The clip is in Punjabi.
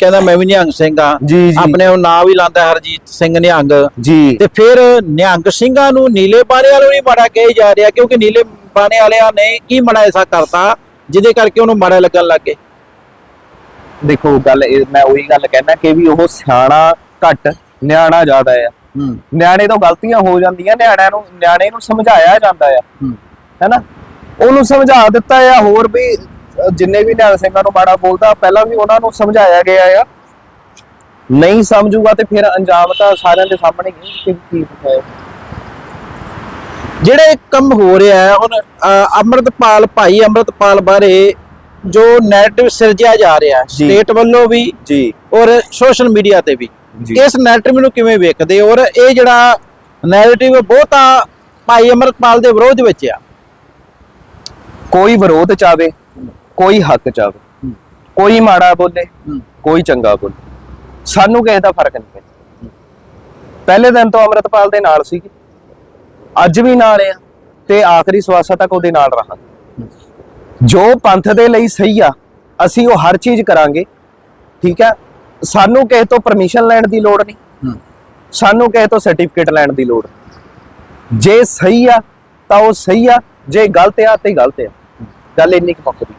ਕਹਿੰਦਾ ਮੈਂ ਵੀ ਨਿਹੰਗ ਸਿੰਘ ਆ। ਜੀ ਜੀ। ਆਪਣੇ ਉਹ ਨਾਂ ਵੀ ਲਾਂਦਾ ਹਰਜੀਤ ਸਿੰਘ ਨਿਹੰਗ। ਜੀ। ਤੇ ਫਿਰ ਨਿਹੰਗ ਸਿੰਘਾਂ ਨੂੰ ਨੀਲੇ ਬਾਣੇ ਵਾਲੋਂ ਨਹੀਂ ਮਾੜਾ ਕਹੀ ਜਾ ਰਿਹਾ ਕਿਉਂਕਿ ਨੀਲੇ ਬਾਣੇ ਵਾਲਿਆਂ ਨੇ ਕੀ ਮਾੜਾ ਐਸਾ ਕਰਤਾ ਜਿਹਦੇ ਕਰਕੇ ਉਹਨੂੰ ਮਾੜਾ ਲੱਗਣ ਲੱਗ ਦੇਖੋ ਗੱਲ ਇਹ ਮੈਂ ਉਹੀ ਗੱਲ ਕਹਿਣਾ ਕਿ ਵੀ ਉਹ ਸਿਆਣਾ ਘੱਟ ਨਿਆਣਾ ਜ਼ਿਆਦਾ ਆ। ਹੂੰ। ਨਿਆਣੇ ਤੋਂ ਗਲਤੀਆਂ ਹੋ ਜਾਂਦੀਆਂ ਨਿਆਣਿਆਂ ਨੂੰ ਨਿਆਣੇ ਨੂੰ ਸਮਝਾਇਆ ਜਾਂਦਾ ਆ। ਹੂੰ। ਹੈਨਾ? ਉਹਨੂੰ ਸਮਝਾ ਦਿੱਤਾ ਆ ਹੋਰ ਵੀ ਜਿੰਨੇ ਵੀ ਨਿਹੰਗ ਸਿੰਘਾਂ ਨੂੰ ਮਾੜਾ ਬੋਲਦਾ ਪਹਿਲਾਂ ਵੀ ਉਹਨਾਂ ਨੂੰ ਸਮਝਾਇਆ ਗਿਆ ਆ ਨਹੀਂ ਸਮਝੂਗਾ ਤੇ ਫਿਰ ਅੰਜਾਮ ਤਾਂ ਸਾਰਿਆਂ ਦੇ ਸਾਹਮਣੇ ਕਿ ਕੀ ਹੈ ਜਿਹੜੇ ਕੰਮ ਹੋ ਰਿਹਾ ਹੈ ਹੁਣ ਅੰਮ੍ਰਿਤਪਾਲ ਭਾਈ ਅੰਮ੍ਰਿਤਪਾਲ ਬਾਰੇ ਜੋ ਨੈਰੇਟਿਵ ਸਿਰਜਿਆ ਜਾ ਰਿਹਾ ਹੈ। ਸਟੇਟ ਵੱਲੋਂ ਵੀ ਜੀ ਔਰ ਸੋਸ਼ਲ ਮੀਡੀਆ ਤੇ ਵੀ। ਇਸ ਨੈਰੇਟਿਵ ਨੂੰ ਕਿਵੇਂ ਵੇਖਦੇ? ਔਰ ਇਹ ਜਿਹੜਾ ਨੈਰੇਟਿਵ ਬਹੁਤਾ ਭਾਈ ਅੰਮ੍ਰਿਤਪਾਲ ਦੇ ਵਿਰੋਧ ਵਿੱਚ ਆ ਕੋਈ ਵਿਰੋਧ ਚਾਵੇ ਕੋਈ ਹੱਕ ਚਾਵੇ ਕੋਈ ਮਾੜਾ ਬੋਲੇ ਕੋਈ ਚੰਗਾ ਬੋਲੇ। ਸਾਨੂੰ ਕਿਸੇ ਦਾ ਫ਼ਰਕ ਨਹੀਂ ਪੈਂਦਾ। ਪਹਿਲੇ ਦਿਨ ਤੋਂ ਅੰਮ੍ਰਿਤਪਾਲ ਦੇ ਨਾਲ ਸੀ ਅੱਜ ਵੀ ਨਾਲ ਆ ਤੇ ਆਖਰੀ ਸਵਾਸਾ ਤੱਕ ਉਹਦੇ ਨਾਲ ਰਹਾਂਗੇ। ਜੋ ਪੰਥ ਦੇ ਲਈ ਸਹੀ ਆ ਅਸੀਂ ਉਹ ਹਰ ਚੀਜ਼ ਕਰਾਂਗੇ। ਠੀਕ ਹੈ ਸਾਨੂੰ ਕਿਸੇ ਤੋਂ ਪਰਮਿਸ਼ਨ ਲੈਣ ਦੀ ਲੋੜ ਨਹੀਂ। ਸਾਨੂੰ ਕਿਸੇ ਤੋਂ ਸਰਟੀਫਿਕੇਟ ਲੈਣ ਦੀ ਲੋੜ। ਜੇ ਸਹੀ ਆ ਤਾਂ ਉਹ ਸਹੀ ਆ। ਜੇ ਗਲਤ ਆ ਤੇ ਗਲਤ ਆ। ਗੱਲ ਇੰਨੀ ਕੁ ਮੁੱਕਦੀ